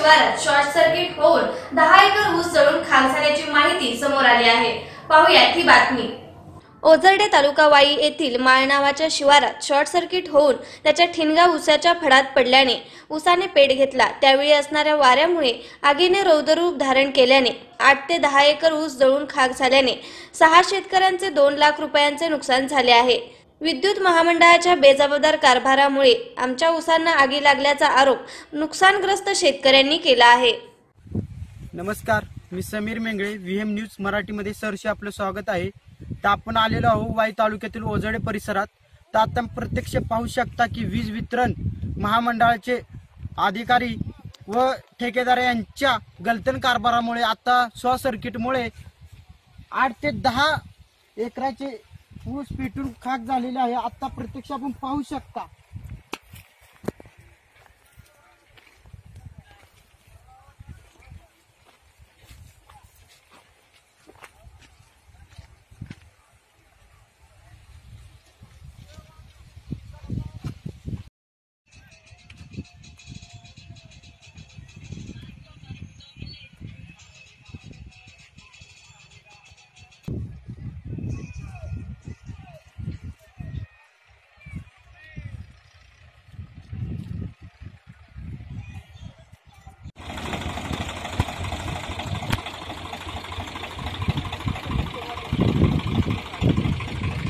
शिवारात short circuit होऊन दहा एकर ऊस जळून खाक झाल्याची माहिती समोर आली आहे. पाहूयात ही बातमी. ओझरडे तालुका वाई येथील माळ नावाच्या शिवारात शॉर्ट सर्किट होऊन त्याच्या ठिणगा उसाच्या फडात पडल्याने ऊसाने पेट घेतला. त्यावेळी असणाऱ्या वाऱ्यामुळे आगीने रौद्ररूप धारण केल्याने आठ ते दहा एकर ऊस जळून खाक झाल्याने सहा शेतकऱ्यांचे दोन लाख रुपयांचे नुकसान झाले आहे. विद्युत महामंडळाच्या बेजबाबदार कारभारामुळे आमच्या ऊसांना आगी लागल्याचा आरोप नुकसानग्रस्त शेतकऱ्यांनी केला आहे. नमस्कार मी Sameer Mengale V M news मराठीमध्ये सरशी आपलं स्वागत आहे. तर आपण आलेलो आहोत वाई तालुक्यातील ओझडे परिसरात. तर आता प्रत्यक्ष पाहू शकता की वीज वितरण महामंडळाचे अधिकारी व ठेकेदार यांच्या गलतन कारभारामुळे आता शॉर्ट सर्किटमुळे आठ ते दहा एकराचे ऊस पेटून खाक झालेले आहे. आता प्रत्यक्ष आपण पाहू शकता.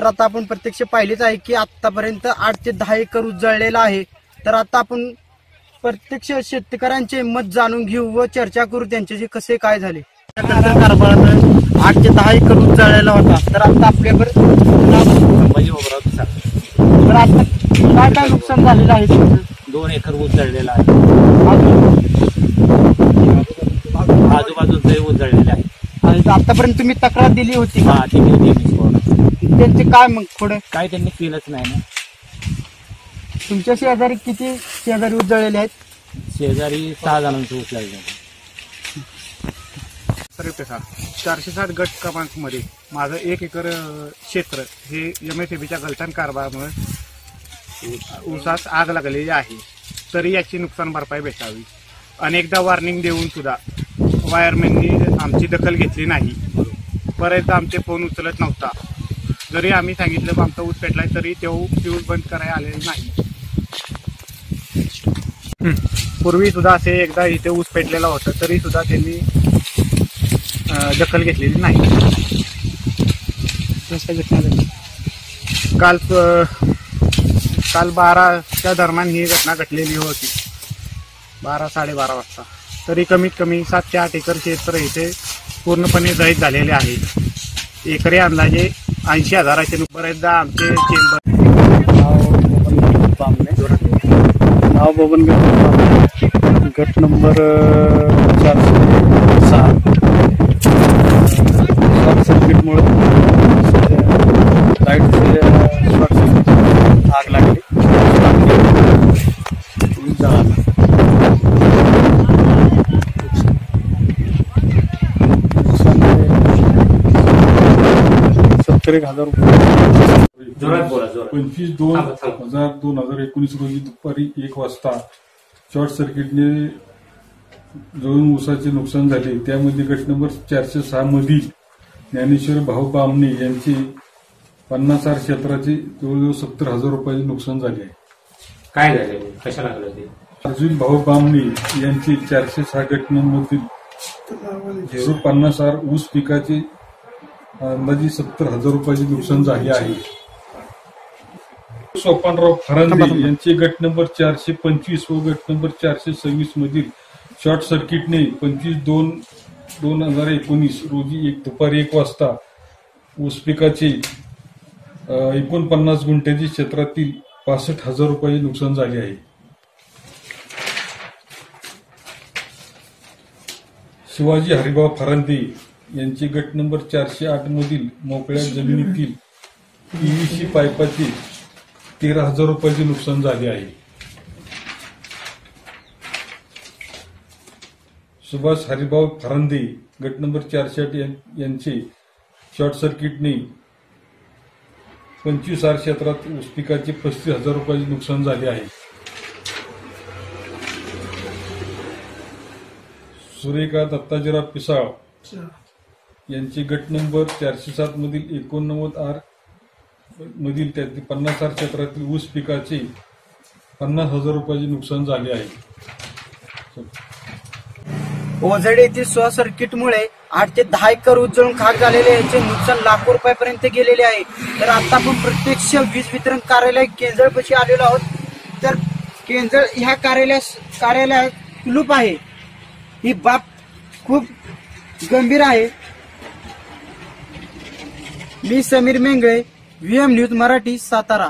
तर आता आपण प्रत्यक्ष पाहिलेच आहे की आतापर्यंत आठ ते दहा एकर उजळलेला आहे तर आता आपण प्रत्यक्ष शेतकऱ्यांचे मत जाणून घेऊ व चर्चा करू त्यांच्याशी कसे काय झाले आठ ते दहा एकर उजळलेला होता तर आता पिसाळ. तर आता काय काय नुकसान झालेलं आहे तुमचं? दोन एकर ऊस जळलेला आहे अजून? आजूबाजूचे ऊस जळलेले आहे आणि आतापर्यंत तुम्ही तक्रार दिली होती का हा ती होती त्यांचे काय मग पुढे? काय त्यांनी केलंच नाही ना. तुमच्या शेजारी किती शेजारी उजळलेले आहेत? शेजारी सहा जणांचं लागले रुपये चारशे साठ गट क्रमांकमध्ये माझं एक एकर अं, क्षेत्र हे एम एस बीच्या गलतान कारभारामुळे ऊसास आग लागलेली आहे. तरी याची नुकसान भरपाई भेटावी. अनेकदा वॉर्निंग देऊन सुद्धा वायरमॅननी आमची दखल घेतली नाही. बरेचदा आमचे फोन उचलत नव्हता. जरी आम्ही सांगितलं आमचा ऊस पेटलाय तरी तो फ्यूज बंद करायला आलेले नाही. पूर्वी सुद्धा असे एकदा इथे ऊस पेटलेला होता तरी सुद्धा त्यांनी दखल घेतलेली नाही. काल काल बाराच्या दरम्यान ही घटना घडलेली होती. बारा साडेबारा वाजता. तरी कमीत कमी सात ते आठ एकर क्षेत्र इथे पूर्णपणे जळीत झालेले आहे. एकरी अंदाजे ऐंशी हजाराचे नुक- बरेचदा आमचे चेंबर नाव बबन गट गट नंबर चारशे सहा शॉर्ट सर्किटमुळे लाइट शॉर्ट सर्किट आग लागली जळाला सत्तर एक हजार रुपये. जोरात बोला जोरात. पंचवीस दोन थांबा, थांबा. हजार दोन हजार एकोणीस रोजी दुपारी एक वाजता शॉर्ट सर्किटने जळून ऊसाचे नुकसान झाले. त्यामध्ये गट नंबर चारशे सहा मधील ज्ञानेश्वर भाऊ बामणे यांचे पन्नास आर क्षेत्राचे जवळजवळ सत्तर हजार रुपयाचे नुकसान झाले. आहे काय झाले? कशा लागलं ते? अर्जुन भाऊ बामणे यांचे चारशे सहा गट नंबरमधील झिरो पन्नास आर ऊस पिकाचे अंदाजे सत्तर हजार रुपयाचे नुकसान झाले आहे. सोपानराव फरांदे यांचे गट नंबर चारशे पंचवीस व गट नंबर चारशे सव्वीस मधील शॉर्ट सर्किटने पंचवीस दोन दोन हजार एकोणीस रोजी एक दुपारी एक वाजता ऊस पिकाचे एकोणपन्नास गुंठ्याच्या क्षेत्रातील पासष्ट हजार रुपयाचे नुकसान झाले आहे. शिवाजी हरिभाऊ फरांदे यांचे गट नंबर चारशे आठ मधील मोकळ्या जमिनीतील पीव्हीसी पाईपाचे तेरा हजार रुपयाचे नुकसान झाले आहे. सुभाष हरिभाऊ फरांदे गट नंबर चारशे आठ यांचे शॉर्ट सर्किटने पंचवीस आर क्षेत्रात ऊस पिकाचे पस्तीस हजार रुपयाचे नुकसान झाले आहे. सुरेखा दत्ताजीराव पिसाळ यांचे गट नंबर चारशे सात मधील एकोणनव्वद आर मधील त्यातील पन्नास आर क्षेत्रातील ऊस पिकाचे पन्नास हजार रुपयाचे नुकसान झाले आहे. ओझड येथील शॉर्ट सर्किटमुळे आठ ते दहा एकर उजळून खाक झालेले याचे नुकसान लाखो रुपयापर्यंत गेलेले आहे. तर आता आपण प्रत्यक्ष वीज वितरण कार्यालय केंजळपाशी आलेलो आहोत. तर केंजळ ह्या कार्यालयास कार्यालयात कुलूप आहे. ही बाब खूप गंभीर आहे. मी समीर मेंगळे व्हीएम न्यूज मराठी सातारा.